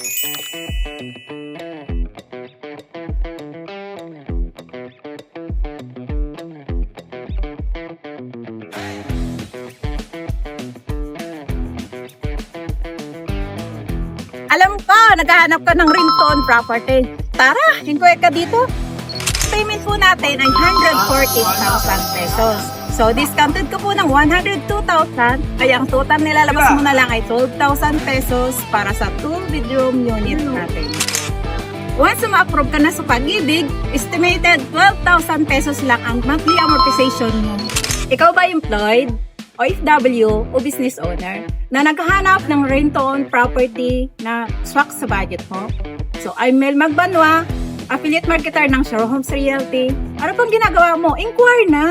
Alam ko, naghahanap ka ng ringtone property. Tara, inquire ka dito. Payment po natin ay 140,000 pesos. So, discounted ko po ng 102,000. Kaya ang total nilalabas mo na lang ay 12,000 pesos para sa 2 bedroom unit natin. Once ma-approve ka na sa pag-ibig, estimated 12,000 pesos lang ang monthly amortization mo. Ikaw ba employed, OFW o business owner na naghahanap ng rent-to-own property na swak sa budget mo? So, I'm Mel Magbanwa, affiliate marketer ng Shore Homes Realty. Ano pang ginagawa mo? Inquire na!